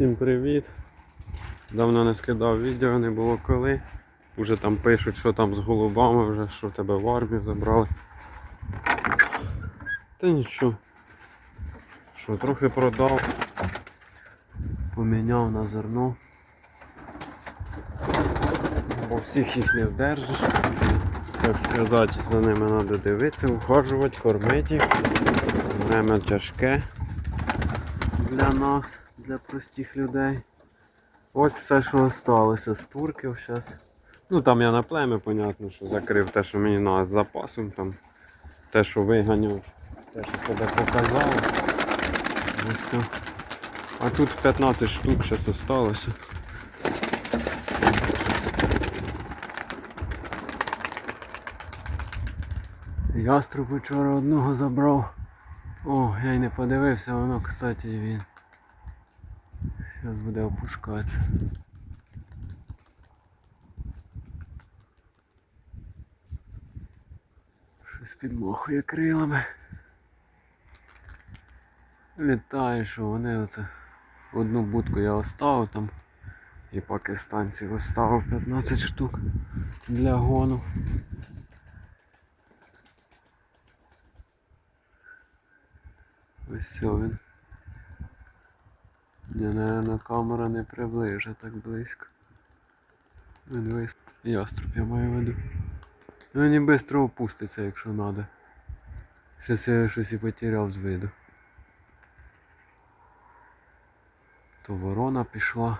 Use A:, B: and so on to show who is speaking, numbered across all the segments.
A: Всім привіт. Давно не скидав відео, не було коли. Уже там пишуть, що там з голубами, вже що тебе в армію забрали. Та нічого. Що, трохи продав. Поміняв на зерно. Бо всіх їх не вдержиш. Так сказати, за ними треба дивитися, ухажувати, кормити. Время тяжке для нас, для простих людей. Ось все, що залишилося з турків зараз. Ну там я на плем'я, понятно, що закрив те, що мені треба з запасом, там те, що виганяв, те, що себе показало. Ось все. А тут 15 штук ще залишилося. Яструб вчора одного забрав. О, я й не подивився, воно, кстати, він. Зараз буде опускатися. Щось підмахує крилами. Літає, що вони оце. Одну будку я оставив там. І пакистанців оставив 15 штук для гону. Ось він. Наверное, камера не приближа так близько. Ну, дивись, яструб я маю в виду. Ну він швидко опуститься, якщо треба. Щось я щось і потеряв з виду. То ворона пішла.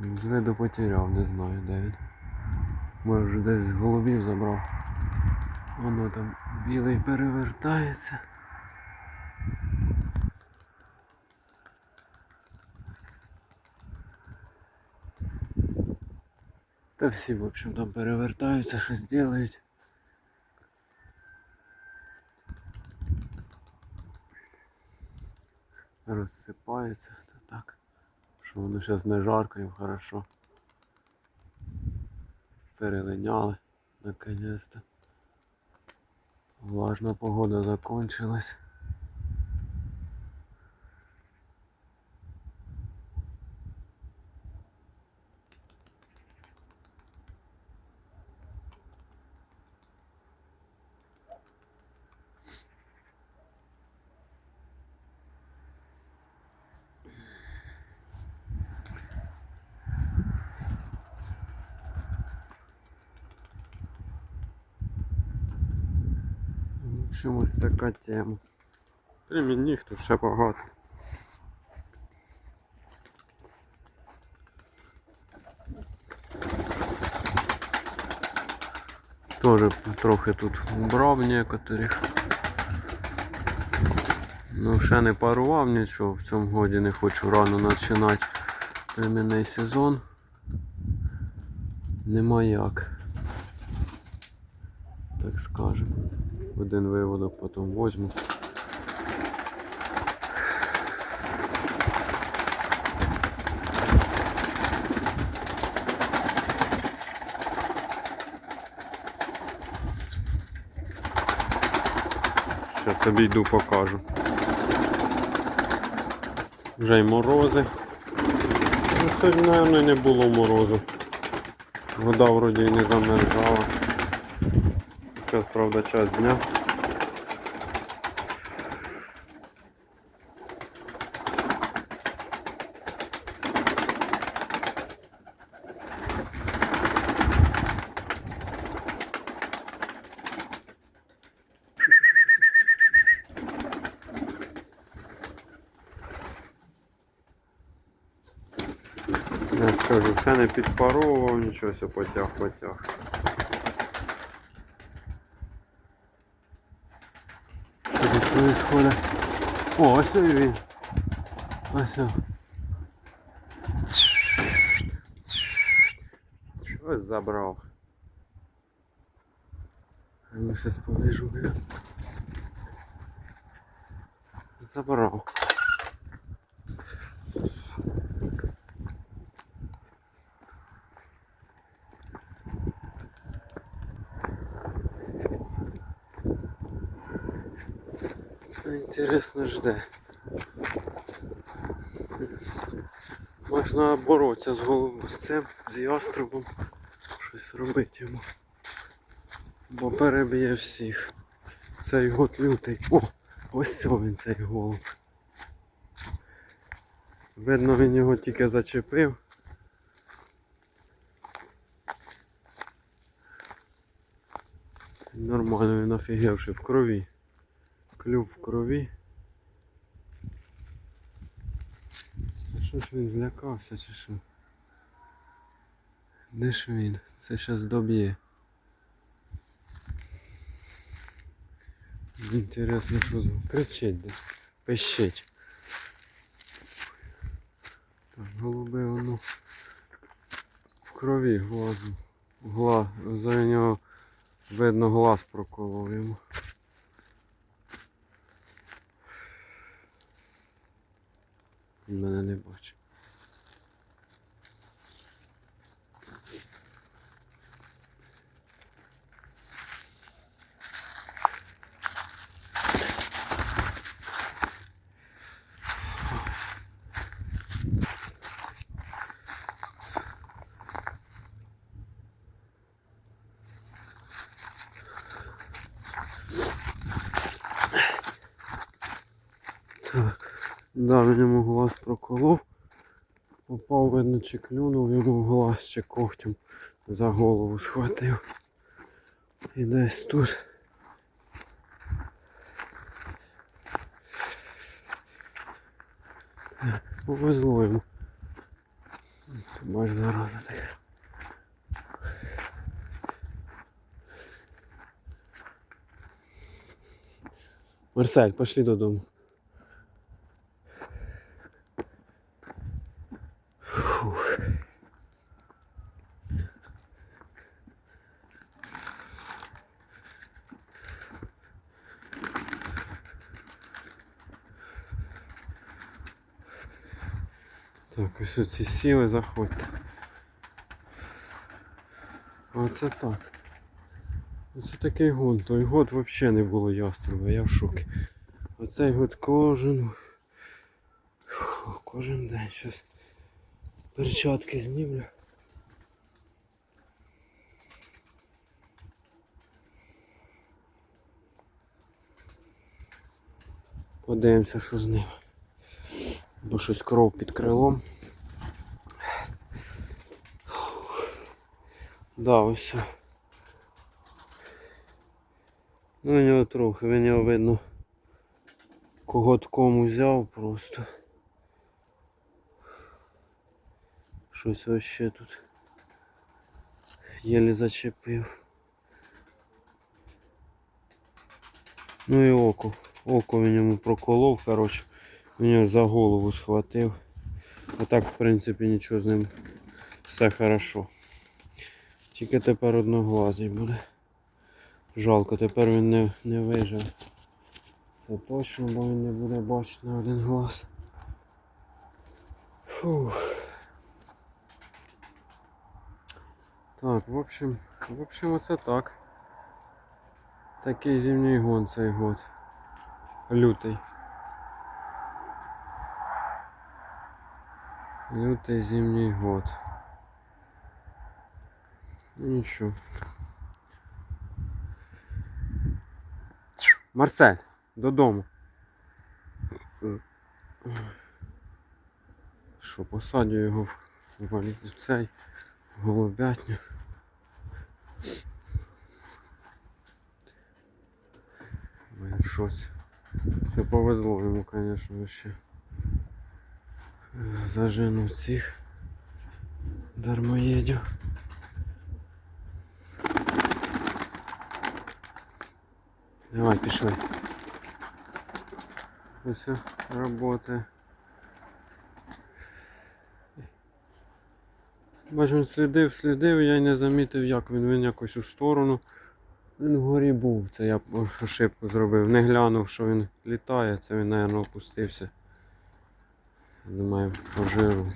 A: З виду потеряв, не знаю де він. Може вже десь з голубів забрав. Воно там білий перевертається. Та всі, в общем, там перевертаються, щось делають. Розсипаються, та так. Що воно зараз не жарко їм хорошо. Перелиняли наконец-то. Влажна погода закончилась. В общем, ось така тема. Племінних тут ще багато. Тоже трохи тут убрав некоторих. Ну, ще не парував нічого, в цьому годі не хочу рано починати племінний сезон. Нема як. Так скажемо. Один виводок потім возьму. Зараз обійду покажу. Вже й морози. Ну, сьогодні, мабуть, не було морозу. Вода вроді не замерзала. Зараз, правда, час дня. Я скажу, ще не підпаровував, нічого потяг, потяг. Що тут происходит? О, ось і він. Ось. він. Щось забрав. А Ну, зараз повіжу. бля. Забрав. Интересно жде. Можна боротися з голубом з цим, з яструбом. Щось робити йому. Бо переб'є всіх. Цей год лютий. О! Ось це він цей голуб. Видно, він його тільки зачепив. Нормально він офігевши в крові. Клюв в крові. А що ж він злякався чи що? Де ж він? Це щас доб'є. Інтересно, що звук. Кричить десь. Пищить. Так, голуби воно в крові глазу. Гла... За нього видно глаз проколов йому. Він мене не бачить. Да, він йому глаз проколов. Попав, видно, чи клюнув йому глаз, чи когтем за голову схватив. І десь тут. Повезло йому. Бач, зараза така. Марсель, пошли додому. Так, ось оці сіли, заходьте. Оце так. Оце такий год. Той год взагалі не було яструба, я в шокі. Оцей год кожен. Фу, Кожен день щось. Перчатки знімлю. Подивимося, що з ним. Бо щось кров під крилом. Да, ось. все. Ну, у нього трохи, він його видно коготком узяв просто. Щось ось ще тут. Єлі зачепив. Ну і око. Око він йому проколов, коротше. Він за голову схватив. А так, в принципі, нічого з ним все хорошо. Тільки тепер одноглазий буде. Жалко, тепер він не, не вижив. Це точно, бо він не буде бачити на один глаз. Фух. Так, в общем, в общем, оце так. Такий зимній гон цей год. Лютий. Лютий зимній год. Ну нічого. Марсель, додому. Що, посадю його в в цей в голубятню. Блін, щось. Це повезло йому, звісно, ще. Зажену цих дармоєдів. Давай, пішли. Ось роботи. Бач, він слідив, слідив, я й не замітив, як він, він якось у сторону. Він вгорі був, це я ошибку зробив. Не глянув, що він літає, це він, мабуть, опустився. Думаю, по жиру.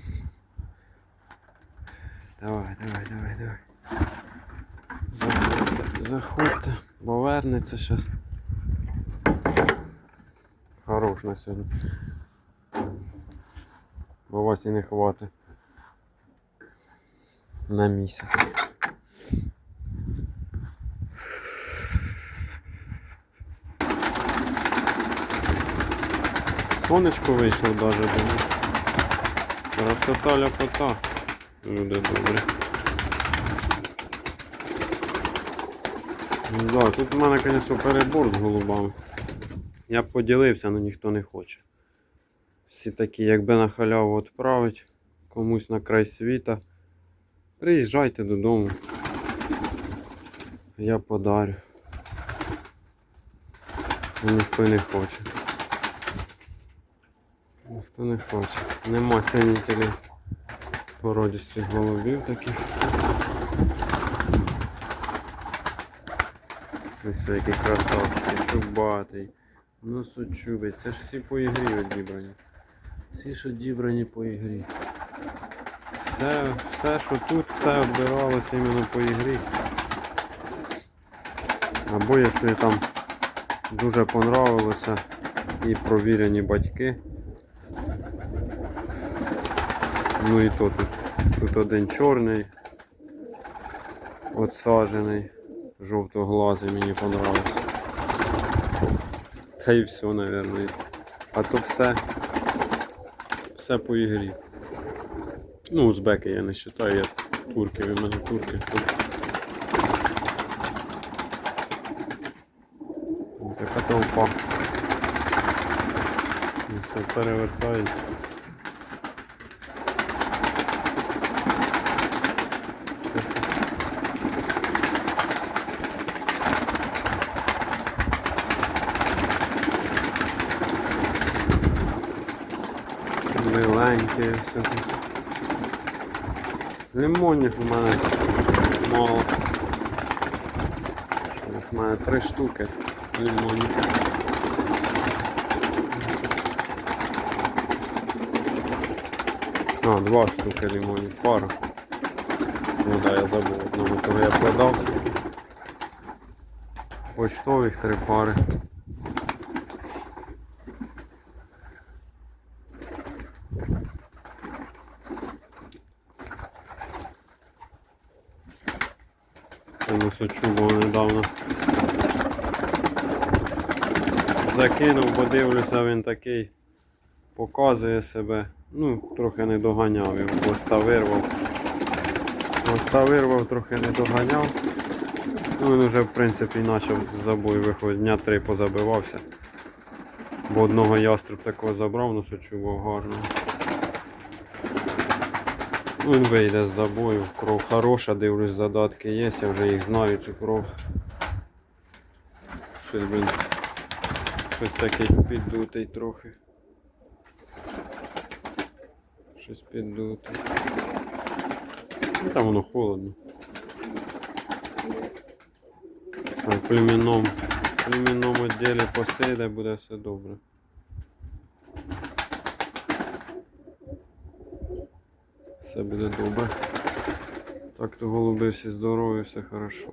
A: Давай, давай, давай, давай. Заходьте, заходьте, бо вернеться. Хорош на сьогодні. Бо вас і не хватить. на місяць. Сонечко вийшло даже, думаю. Красота ляпота. Люди добрі. Да, тут в мене, звісно, перебор з голубами. Я б поділився, але ніхто не хоче. Всі такі, якби на халяву відправить комусь на край світа. Приїжджайте додому. Я подарю. Ніхто не хоче. Ніхто не хоче. Нема цінителів породістих голубів таких. Ось який красавчик, чубатий, носочубець. Це ж всі по ігрі одібрані. Всі ж одібрані по ігрі. Все, все, що тут, все відбиралося іменно по ігрі. Або якщо там дуже понравилося і провірені батьки. Ну і то тут. Тут один чорний, отсаджений, жовтоглазий мені понравився. Та і все, мабуть. А то все, все по ігрі. Ну, узбеки я не вважаю, я турки, ви мене турки. Така толпа. І все перевертають. Миленьке все. Лимонів у мене мало. Їх має три штуки лимонів. А, два штуки лимонів, пара. Ну да, я забув одного, того я продав. Почтових три пари. Закинув, бо дивлюся, він такий показує себе. Ну, трохи не доганяв його, хвоста вирвав. Хвоста вирвав, трохи не доганяв. Ну він вже в принципі почав з забой виходить, дня три позабивався. Бо одного ястреб такого забрав, ну Сочубо гарно. Ну, Він вийде з забою, кров хороша, дивлюсь, задатки є, я вже їх знаю, цю кров. Щось він щось такий піддутий трохи. Щось піддутий. Ну там воно холодно. А в племінному, племінному ділі посиде, буде все добре. Все буде добре. Так то голуби всі здорові, все хорошо.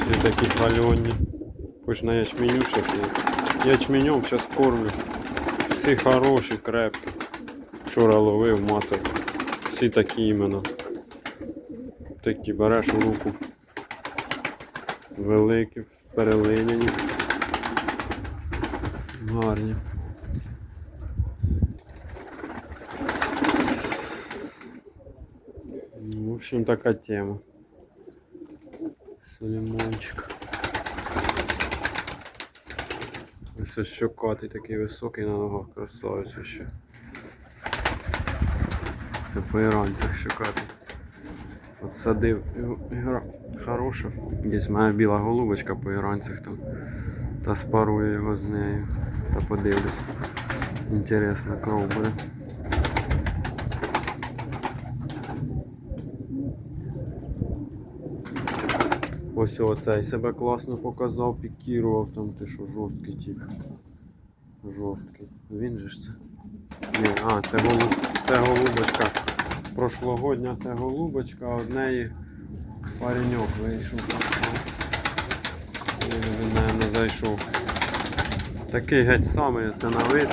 A: Всі такі хвальонні. Хоч на ячменю щас є. Ячменем зараз кормлю. Всі хороші, крепкі. Вчора ловив, мацав. Всі такі іменно. Такі береш у руку. Великі, перелиняні. Гарні. В общем, такая тема. Сулімончик. Ось щукатий такий високий на ногах, красавець ще. Це по іранцях щокатий. От садив ігра хороша. Десь моя біла голубочка по іранцях там. Та спарує його з нею. Та подивлюсь. Інтересна кров буде. Ось оцей себе класно показав, пікірував там ти що жорсткий тип. Жорсткий. Він же ж це. Ні, а, це, голуб... це голубочка. Прошлогодня це голубочка, а од неї пареньок вийшов. Він, він, наверно, зайшов. Такий геть самий, це на вид.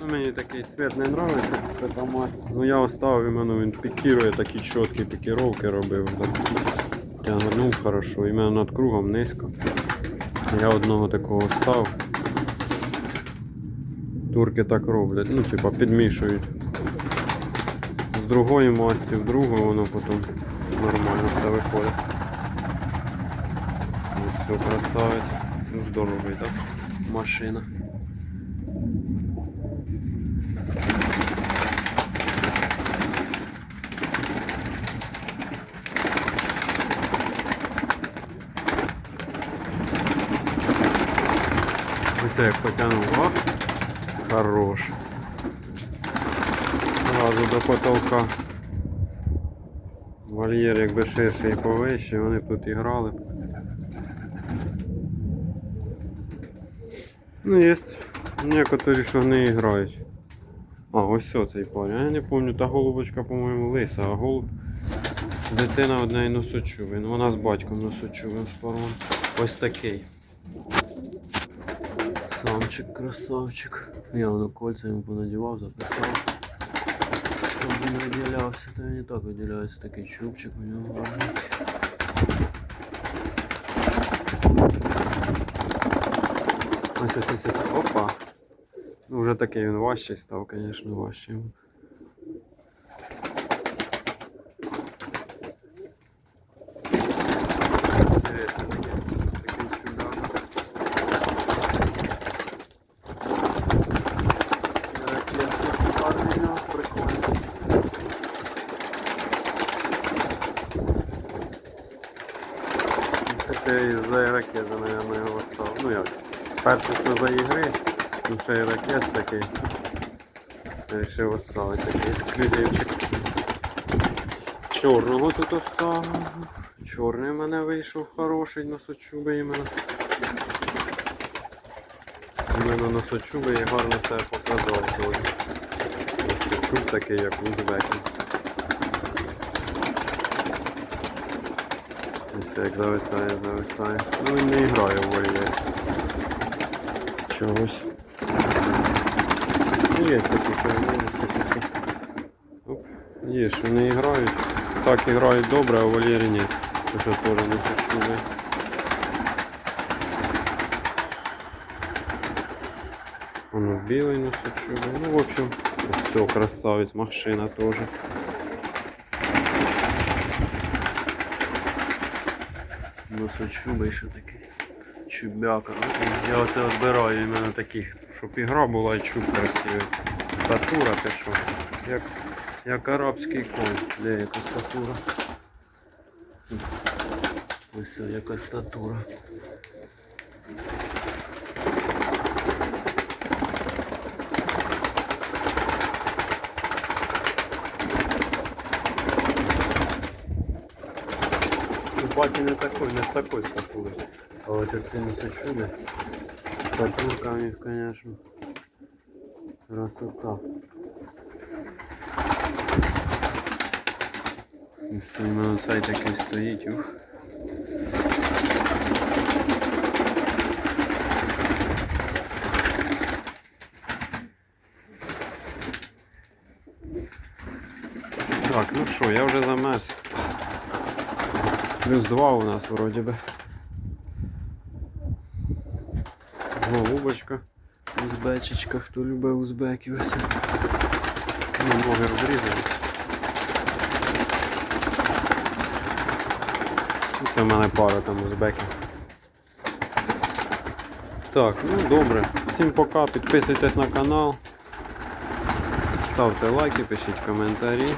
A: Ну, мені такий цвет не подобається, така. Ну я оставив іменно він пікірує, такі чіткі пікіровки робив. Так. Тягнув хорошо, іменно над кругом низько. Я одного такого став. Турки так роблять, ну типа підмішують. З другої масті в другу воно потім нормально все виходить. Ось все, красавець. Ну, Здоровий, так? Машина. Ось як. О, хорош. Зразу до потолка. Вольєр якби ширший і повище, вони тут і грали. Ну, є некоторі, що не грають. А, ось цей парень. Я не пам'ятаю, та голубочка, по-моєму, лиса, а голуб. Дитина одне носочувий. Ну вона з батьком носочувим спорон. Ось такий. Самчик, красавчик. Я воно кольця йому понадівав, записав. Щоб він виділявся, то він і так виділяється такий чубчик у нього гарний. Ось ось ось ось. Опа. Ну вже такий він важчий став, звісно, важчий. Що за ігри, ну ще й ракет такий. Рішив оставити такий ексклюзивчик. Чорного тут оставив. Чорний в мене вийшов хороший носочубий іменно. Іменно носочубий і гарно себе показав дуже. Носочуб такий, як у узбеків. Ось як зависає, зависає. Ну він не грає в вольєрі. Чогось. Ну, Є такі, такі. Є, що грають. Так грають добре, а в вольєрі ні. Це теж не сочули. Воно білий носочули. Ну, в общем, все, красавець, машина теж. Носочубий ще такий. Чубяка. Я оце збираю іменно таких, щоб ігра була і чуб красивий. Статура те що. Як, як арабський конь. Де яка статура? Ось яка статура. Чубаки не такой, не з такой статури. А от оці носочуби. Статурка у них, конечно. Красота. Ось іменно цей такий стоїть. Ух. Так, ну що, я вже замерз. Плюс два у нас вроді би. Голубочка. Узбечечка, хто любить узбеків. ось. Ну, ноги розрізали. Це в мене пара там узбеків. Так, ну добре. Всім пока, підписуйтесь на канал. Ставте лайки, пишіть коментарі.